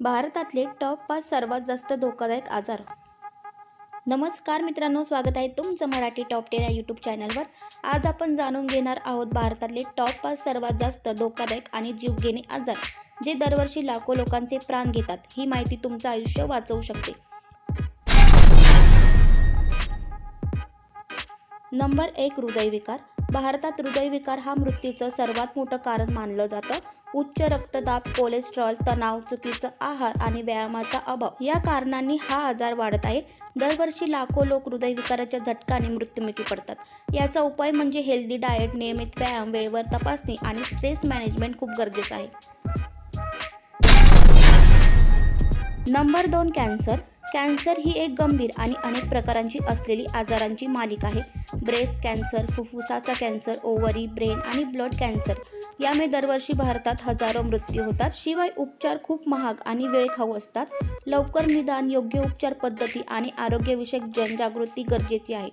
भारतातले टॉप पाच सर्वात जास्त धोकादायक आजार. नमस्कार मित्रांनो स्वागत आहे तुमचं मराठी टॉप टेन या यूट्यूब चॅनलवर. आज आपण जाणून घेणार आहोत भारतातले टॉप पाच सर्वात जास्त धोकादायक आणि जीवघेणे आजार जे दरवर्षी लाखो लोकांचे प्राण घेतात. ही माहिती तुमचं आयुष्य वाचवू शकते. नंबर एक हृदयविकार. भारतात हृदयविकार हा मृत्यूचं सर्वात मोठं कारण मानलं जातं. उच्च रक्तदाब कोलेस्ट्रॉल तणाव चुकीचा आहार आणि व्यायामाचा अभाव या कारणांनी हा आजार वाढत आहे. दरवर्षी लाखो लोक हृदयविकाराच्या झटकाने मृत्युमुखी पडतात. याचा उपाय म्हणजे हेल्दी डाएट नियमित व्यायाम वेळेवर तपासणी आणि स्ट्रेस मॅनेजमेंट खूप गरजेचं आहे. नंबर दोन कॅन्सर कॅन्सर ही एक गंभीर आणि अनेक प्रकारांची असलेली आजारांची मालिका आहे. ब्रेस्ट कॅन्सर फुफ्फुसाचा कॅन्सर ओव्हरी ब्रेन आणि ब्लड कॅन्सर. यामुळे दरवर्षी भारतात हजारो मृत्यू होतात. शिवाय उपचार खूप महाग आणि वेळखाऊ असतात. लवकर निदान योग्य उपचार पद्धती आणि आरोग्यविषयक जनजागृती गरजेची आहे.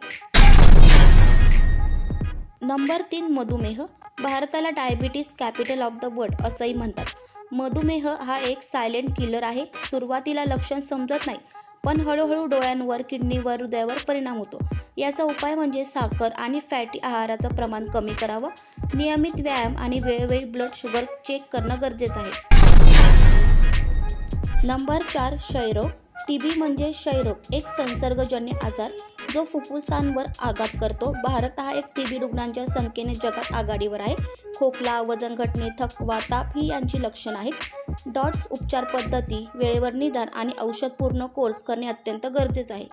नंबर तीन मधुमेह. भारताला diabetes capital of the world असंही म्हणतात. मधुमेह हा एक सायलेंट किलर आहे. सुरुवातीला लक्षण समजत नाही. पण हळूहळू डोळ्यांवर किडनीवर हृदयावर परिणाम होतो. याचा उपाय म्हणजे साखर आणि फॅटी आहाराचं प्रमाण कमी करावं. नियमित व्यायाम आणि वेळोवेळी ब्लड शुगर चेक करणं गरजेचं आहे. नंबर चार क्षयरोग. टी बी म्हणजे क्षयरोग एक संसर्गजन्य आजार जो फुफ्फुसांवर आघात करतो. भारत हा एक टी बी रुग्णांच्या संख्येने जगात आघाडीवर आहे. खोकला वजन घटणे थकवा ताप ही यांची लक्षणं आहेत. डॉट्स उपचार पद्धती वेळेवर निदान आणि औषधपूर्ण कोर्स करणे अत्यंत गरजेचं आहे.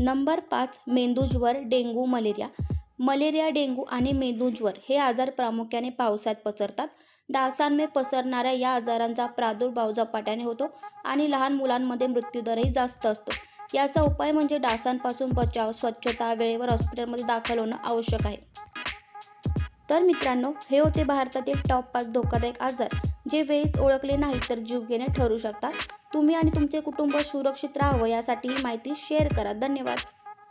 नंबर पाच मेंदूज्वर डेंग्यू मलेरिया. मलेरिया डेंगू आणि मेंदूज्वर हे आजार प्रामुख्याने पावसात पसरतात. डासांमुळे पसरणाऱ्या या आजारांचा प्रादुर्भाव झपाट्याने होतो आणि लहान मुलांमध्ये मृत्यूदरही जास्त असतो. याचा उपाय म्हणजे डासांपासून बचाव स्वच्छता वेळेवर हॉस्पिटलमध्ये दाखल होणं आवश्यक आहे. तर मित्रांनो हे होते भारतातील टॉप पाच धोकादायक आजार. जे वेळीच ओळखले नाही तर जीवघेणे ठरू शकतात. तुम्ही आणि तुमचे कुटुंब सुरक्षित राहावं यासाठी ही माहिती शेअर करा. धन्यवाद.